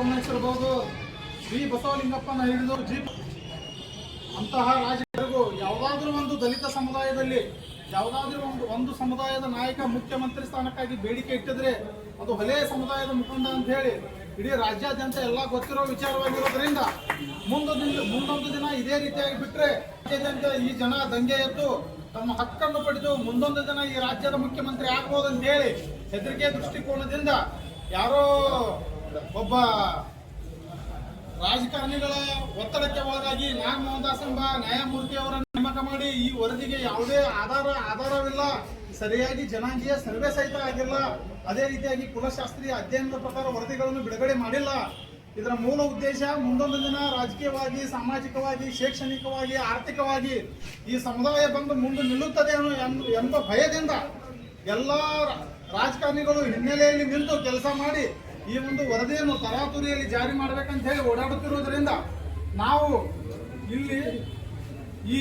ಗಮನಿಸಿರಬಹುದು ಶ್ರೀ ಬಸವಲಿಂಗಪ್ಪನ ಹಿಡಿದು ಜೀಪ್ ಅಂತಹ ರಾಜಕೀಯರಿಗೂ ಯಾವುದಾದ್ರೂ ಒಂದು ದಲಿತ ಸಮುದಾಯದಲ್ಲಿ, ಯಾವುದಾದ್ರೂ ಒಂದು ಒಂದು ಸಮುದಾಯದ ನಾಯಕ ಮುಖ್ಯಮಂತ್ರಿ ಸ್ಥಾನಕ್ಕಾಗಿ ಬೇಡಿಕೆ ಇಟ್ಟಿದ್ರೆ ಅದು ಹಳೆ ಸಮುದಾಯದ ಮುಖಂಡ ಅಂತ ಹೇಳಿ ಇಡೀ ರಾಜ್ಯಾದ್ಯಂತ ಎಲ್ಲ ಗೊತ್ತಿರೋ ವಿಚಾರವಾಗಿರೋದ್ರಿಂದ ಮುಂದೊಂದು ಮುಂದೊಂದು ದಿನ ಇದೇ ರೀತಿಯಾಗಿ ಬಿಟ್ಟರೆ ರಾಜ್ಯಾದ್ಯಂತ ಈ ಜನ ದಂಗೆ ಎದ್ದು ತಮ್ಮ ಹಕ್ಕನ್ನು ಪಡೆದು ಮುಂದೊಂದು ದಿನ ಈ ರಾಜ್ಯದ ಮುಖ್ಯಮಂತ್ರಿ ಆಗ್ಬೋದು ಅಂತ ಹೇಳಿ ಹೆದರಿಕೆ ದೃಷ್ಟಿಕೋನದಿಂದ ಯಾರೋ ಒಬ್ಬ ರಾಜಕಾರಣಿಗಳ ಒತ್ತಡಕ್ಕೆ ಒಳಗಾಗಿ ನಾಗ್ ಮೋಹನ್ ದಾಸ್ ಎಂಬ ನ್ಯಾಯಮೂರ್ತಿ ಅವರನ್ನು ನೇಮಕ ಮಾಡಿ ಈ ವರದಿಗೆ ಯಾವುದೇ ಆಧಾರ, ಆಧಾರವಿಲ್ಲ. ಸರಿಯಾಗಿ ಜನಾಂಗೀಯ ಸರ್ವೆ ಸಹಿತ ಆಗಿಲ್ಲ. ಅದೇ ರೀತಿಯಾಗಿ ಕುಲಶಾಸ್ತ್ರೀಯ ಅಧ್ಯಯನದ ಪ್ರಕಾರ ವರದಿಗಳನ್ನು ಬಿಡುಗಡೆ ಮಾಡಿಲ್ಲ. ಇದರ ಮೂಲ ಉದ್ದೇಶ ಮುಂದೊಂದು ದಿನ ರಾಜಕೀಯವಾಗಿ, ಸಾಮಾಜಿಕವಾಗಿ, ಶೈಕ್ಷಣಿಕವಾಗಿ, ಆರ್ಥಿಕವಾಗಿ ಈ ಸಮುದಾಯ ಬಂದು ಮುಂದೆ ನಿಲ್ಲುತ್ತದೆ ಎಂಬ ಭಯದಿಂದ ಎಲ್ಲ ರಾಜಕಾರಣಿಗಳು ಹಿನ್ನೆಲೆಯಲ್ಲಿ ನಿಂತು ಕೆಲಸ ಮಾಡಿ ಈ ಒಂದು ವರದಿಯನ್ನು ತರಾತುರಿಯಲ್ಲಿ ಜಾರಿ ಮಾಡಬೇಕಂತ ಹೇಳಿ ಓಡಾಡುತ್ತಿರುವುದರಿಂದ ನಾವು ಇಲ್ಲಿ ಈ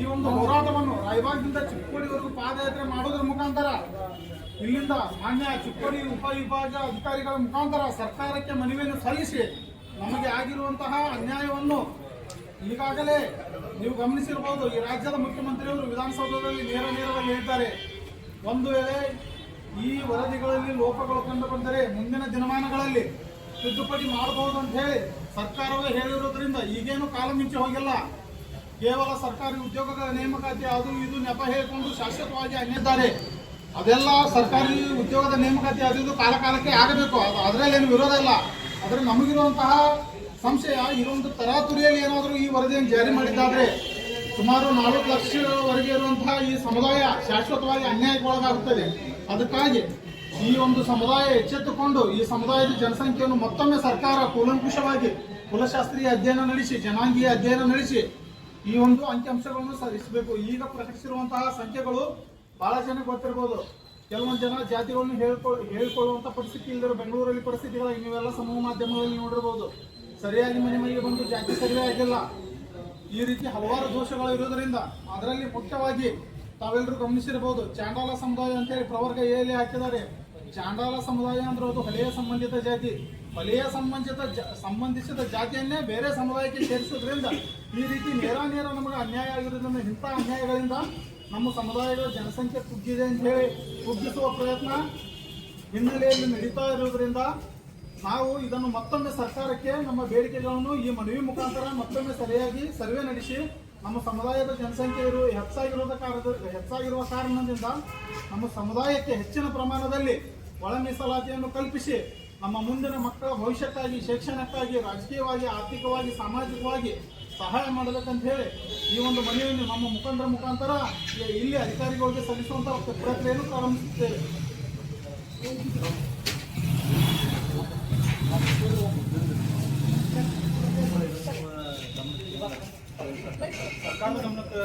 ಈ ಒಂದು ಹೋರಾಟವನ್ನು ರಾಯಬಾಗ್ದಿಂದ ಚಿಕ್ಕೋಡಿವರೆಗೂ ಪಾದಯಾತ್ರೆ ಮಾಡೋದ್ರ ಮುಖಾಂತರ ಇಲ್ಲಿಂದ ಮಾನ್ಯ ಚಿಕ್ಕೋಡಿ ಉಪವಿಭಾಗ ಅಧಿಕಾರಿಗಳ ಮುಖಾಂತರ ಸರ್ಕಾರಕ್ಕೆ ಮನವಿಯನ್ನು ಸಲ್ಲಿಸಿ ನಮಗೆ ಆಗಿರುವಂತಹ ಅನ್ಯಾಯವನ್ನು ಈಗಾಗಲೇ ನೀವು ಗಮನಿಸಿರಬಹುದು, ಈ ರಾಜ್ಯದ ಮುಖ್ಯಮಂತ್ರಿಯವರು ವಿಧಾನಸೌಧದಲ್ಲಿ ನೇರ ನೇರವಾಗಿ ಹೇಳಿದ್ದಾರೆ. ಒಂದು ವೇಳೆ ಈ ವರದಿಗಳಲ್ಲಿ ಲೋಪಗಳು ಕಂಡು ಬಂದರೆ ಮುಂದಿನ ದಿನಮಾನಗಳಲ್ಲಿ ತಿದ್ದುಪಡಿ ಮಾಡಬಹುದು ಅಂತ ಹೇಳಿ ಸರ್ಕಾರವೇ ಹೇಳಿರೋದ್ರಿಂದ ಈಗೇನು ಕಾಲ ಮಿಂಚಿ ಹೋಗಿಲ್ಲ. ಕೇವಲ ಸರ್ಕಾರಿ ಉದ್ಯೋಗಗಳ ನೇಮಕಾತಿ ಅದು ಇದು ನೆಪ ಹೇಳಿಕೊಂಡು ಶಾಶ್ವತವಾಗಿ ಅನ್ನಿದ್ದಾರೆ ಅದೆಲ್ಲ ಸರ್ಕಾರಿ ಉದ್ಯೋಗದ ನೇಮಕಾತಿ ಅದು ಇದು ಕಾಲಕಾಲಕ್ಕೆ ಆಗಬೇಕು. ಅದು ಅದರಲ್ಲೇನು ವಿರೋಧ ಇಲ್ಲ. ಆದರೆ ನಮಗಿರುವಂತಹ ಸಂಶಯ ಇದೊಂದು ತರಾತುರಿಯಲ್ಲಿ ಏನಾದರೂ ಈ ವರದಿಯನ್ನು ಜಾರಿ ಮಾಡಿದ್ದಾದ್ರೆ ಸುಮಾರು ನಾಲ್ಕು ಲಕ್ಷವರೆಗೆ ಇರುವಂತಹ ಈ ಸಮುದಾಯ ಶಾಶ್ವತವಾಗಿ ಅನ್ಯಾಯಕ್ಕೆ ಒಳಗಾಗುತ್ತದೆ. ಅದಕ್ಕಾಗಿ ಈ ಒಂದು ಸಮುದಾಯ ಎಚ್ಚೆತ್ತುಕೊಂಡು ಈ ಸಮುದಾಯದ ಜನಸಂಖ್ಯೆಯನ್ನು ಮತ್ತೊಮ್ಮೆ ಸರ್ಕಾರ ಕೂಲಂಕುಷವಾಗಿ ಕುಲಶಾಸ್ತ್ರೀಯ ಅಧ್ಯಯನ ನಡೆಸಿ, ಜನಾಂಗೀಯ ಅಧ್ಯಯನ ನಡೆಸಿ ಈ ಒಂದು ಅಂಕಿಅಂಶಗಳನ್ನು ಸಲ್ಲಿಸಬೇಕು. ಈಗ ಪ್ರಕಟಿಸಿರುವಂತಹ ಸಂಖ್ಯೆಗಳು ಬಹಳ ಜನ ಗೊತ್ತಿರ್ಬೋದು. ಕೆಲವೊಂದು ಜನ ಜಾತಿಗಳನ್ನು ಹೇಳ್ಕೊ, ಹೇಳ್ಕೊಳ್ಳುವಂಥ ಪರಿಸ್ಥಿತಿ ಇಲ್ಲದಿರೋ ಬೆಂಗಳೂರಲ್ಲಿ ಪರಿಸ್ಥಿತಿಗಳ ನೀವೆಲ್ಲ ಸಮೂಹ ಮಾಧ್ಯಮಗಳಲ್ಲಿ ನೋಡಿರ್ಬೋದು. ಸರಿಯಾಗಿ ಮನೆ ಮನೆಗೆ ಬಂದು ಜಾತಿ ಸರ್ವೆ ಆಗಿಲ್ಲ ಈ ರೀತಿ ಹಲವಾರು ದೋಷಗಳು ಇರುವುದರಿಂದ ಅದರಲ್ಲಿ ಮುಖ್ಯವಾಗಿ ತಾವೆಲ್ಲರೂ ಗಮನಿಸಿರಬಹುದು, ಚಾಂಡಾಲ ಸಮುದಾಯ ಅಂತೇಳಿ ಪ್ರವರ್ಗ ಎಲ್ಲಿ ಹಾಕಿದ್ದಾರೆ. ಚಾಂಡಾಲ ಸಮುದಾಯ ಅಂದ್ರೆ ಅದು ಹಳೆಯ ಸಂಬಂಧಿತ ಜಾತಿ. ಹಳೆಯ ಸಂಬಂಧಿತ ಸಂಬಂಧಿಸಿದ ಜಾತಿಯನ್ನೇ ಬೇರೆ ಸಮುದಾಯಕ್ಕೆ ಸೇರಿಸೋದ್ರಿಂದ ಈ ರೀತಿ ನೇರ ನೇರ ನಮಗೆ ಅನ್ಯಾಯ ಆಗಿರೋದ್ರಿಂದ, ಇಂಥ ಅನ್ಯಾಯಗಳಿಂದ ನಮ್ಮ ಸಮುದಾಯಗಳ ಜನಸಂಖ್ಯೆ ಕುಗ್ಗಿದೆ ಅಂತ ಹೇಳಿ ಕುಗ್ಗಿಸುವ ಪ್ರಯತ್ನ ಹಿನ್ನೆಲೆಯಲ್ಲಿ ನಡೀತಾ ಇರುವುದರಿಂದ ನಾವು ಇದನ್ನು ಮತ್ತೊಮ್ಮೆ ಸರ್ಕಾರಕ್ಕೆ, ನಮ್ಮ ಬೇಡಿಕೆಗಳನ್ನು ಈ ಮನವಿ ಮುಖಾಂತರ ಮತ್ತೊಮ್ಮೆ ಸರಿಯಾಗಿ ಸರ್ವೆ ನಡೆಸಿ, ನಮ್ಮ ಸಮುದಾಯದ ಜನಸಂಖ್ಯೆ ಇರುವ ಹೆಚ್ಚಾಗಿರುವ ಕಾರಣ ಹೆಚ್ಚಾಗಿರುವ ಕಾರಣದಿಂದ ನಮ್ಮ ಸಮುದಾಯಕ್ಕೆ ಹೆಚ್ಚಿನ ಪ್ರಮಾಣದಲ್ಲಿ ಒಳ ಮೀಸಲಾತಿಯನ್ನು ಕಲ್ಪಿಸಿ, ನಮ್ಮ ಮುಂದಿನ ಮಕ್ಕಳ ಭವಿಷ್ಯಕ್ಕಾಗಿ, ಶೈಕ್ಷಣಕ್ಕಾಗಿ, ರಾಜಕೀಯವಾಗಿ, ಆರ್ಥಿಕವಾಗಿ, ಸಾಮಾಜಿಕವಾಗಿ ಸಹಾಯ ಮಾಡಬೇಕಂತ ಹೇಳಿ ಈ ಒಂದು ಮನವಿಯನ್ನು ನಮ್ಮ ಮುಖಾಂತರ ಮುಖಾಂತರ ಇಲ್ಲಿ ಅಧಿಕಾರಿಗಳಿಗೆ ಸಲ್ಲಿಸುವಂತಹ ಪ್ರಕ್ರಿಯೆಯನ್ನು ಪ್ರಾರಂಭಿಸುತ್ತೇವೆ. ಸರ್ಕಾರದ ಗಮನಕ್ಕೆ